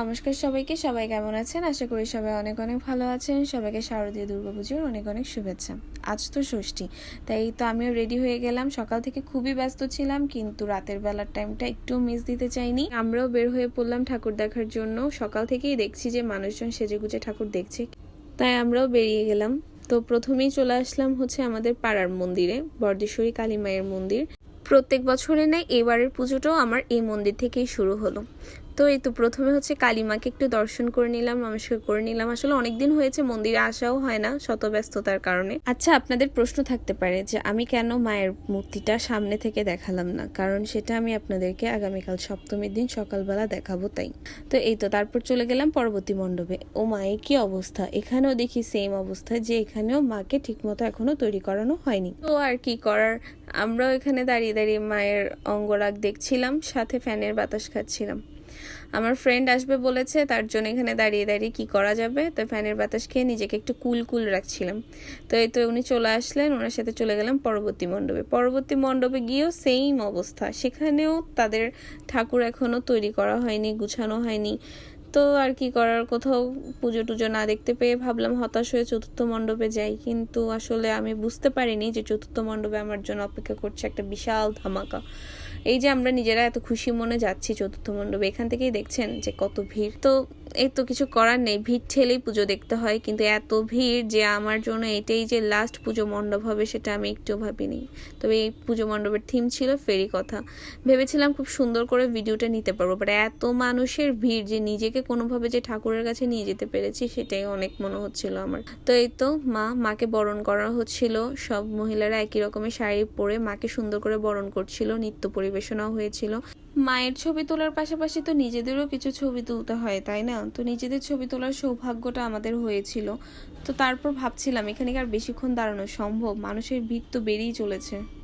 নমস্কার সবাইকে, সবাই কেমন আছেন? আশা করি সবাই অনেক অনেক ভালো আছেন। সবাইকে শারদীয় দুর্গাপুজোর অনেক অনেক শুভেচ্ছা। আজ তো ষষ্ঠী, তাই তো আমিও রেডি হয়ে গেলাম। সকাল থেকে খুবই ব্যস্ত ছিলাম, কিন্তু রাতের বেলার টাইমটা একটু মিস দিতে চাইনি। আমরাও বের হয়ে পড়লাম ঠাকুর দেখার জন্য। সকাল থেকেই দেখছি যে মানুষজন সেজেগুজে ঠাকুর দেখছে। তাই আমরাও বেরিয়ে গেলাম। তো প্রথমেই চলে আসলাম হচ্ছে আমাদের পাড়ার মন্দিরে বর্দেশ্বরী কালী মায়ের মন্দির। প্রত্যেক বছরে নেয় এবারের পুজোটাও আমার এই মন্দির থেকেই শুরু হলো। তো এই তো প্রথমে হচ্ছে কালীমাকে একটু দর্শন করে নিলাম, নমস্কার করে নিলাম। আসলে অনেকদিন হয়েছে, মন্দিরে আসাও হয় না শত ব্যস্ততার কারণে। আচ্ছা আপনাদের প্রশ্ন থাকতে পারে যে আমি কেন মায়ের মূর্তিটা সামনে থেকে দেখালাম না? কারণ সেটা আমি আপনাদেরকে আগামীকাল সপ্তমীর দিন সকালবেলা দেখাবো তাই। তো এই তো, তারপর চলে গেলাম পরবর্তী মণ্ডপে। ও মায়ের কি অবস্থা? এখানেও দেখি সেম অবস্থা, যে এখানেও মাকে ঠিকমতো এখনও তৈরি করানো হয়নি। তো আর কি করার? আমরাও এখানে দাঁড়িয়ে দাঁড়িয়ে মায়ের অঙ্গরাগ দেখছিলাম, সাথে ফ্যানের বাতাস খাচ্ছিলাম। আমার ফ্রেন্ড আসবে বলেছে, তার জন্য এখানে দাঁড়িয়ে দাঁড়িয়ে কি করা যাবে? তো ফ্যানের বাতাস খেয়ে নিজেকে একটু কুল কুল রাখছিলাম। তো এই তো উনি চলে আসলেন, ওনার সাথে চলে গেলাম পরবর্তী মণ্ডপে। পরবর্তী মণ্ডপে গিয়েও সেম অবস্থা। সেখানেও তাদের ঠাকুর এখনও তৈরি করা হয়নি, গুছানো হয়নি। তো আর কি করার? কোথাও পুজো টুজো না দেখতে পেয়ে ভাবলাম হতাশ হয়ে চতুর্থ মণ্ডপে যাই। কিন্তু আসলে আমি বুঝতে পারিনি যে চতুর্থ মণ্ডপে আমার জন্য অপেক্ষা করছে একটা বিশাল ধামাকা। এই যে আমরা নিজেরা এত খুশি মনে যাচ্ছি চতুর্থ মণ্ডপে, এখান থেকেই দেখছেন যে কত ভিড়। তো এই তো কিছু করার নেই, ভিড় ঠেলেই পুজো দেখতে হয়, কিন্তু এত ভিড় যে আমার জন্য এটাই যে লাস্ট পুজো মণ্ডপ হবে সেটা আমি একটু ভাবিনি। তবে এই পুজো মণ্ডপের থিম ছিল ফেরি কথা। ভেবেছিলাম খুব সুন্দর করে ভিডিওটা নিতে পারব বাট এত মানুষের ভিড় যে নিজেকে কোনোভাবে যে ঠাকুরের কাছে নিয়ে যেতে পেরেছি সেটাই অনেক মনে হচ্ছিল আমার। তো এই তো মা, মাকে বরণ করা হচ্ছিল, সব মহিলারা একই রকমের শাড়ি পরে মাকে সুন্দর করে বরণ করছিল, নৃত্য পরিবেশনাও হয়েছিল। মায়ের ছবি তোলার পাশাপাশি তো নিজেদেরও কিছু ছবি তুলতে হয়, তাই না? তো নিজেদের ছবি তোলার সৌভাগ্যটা আমাদের হয়েছিল। তো তারপর ভাবছিলাম এখানে কি আর বেশিক্ষণ দাঁড়ানো সম্ভব? মানুষের ভিড় তো বেড়েই চলেছে।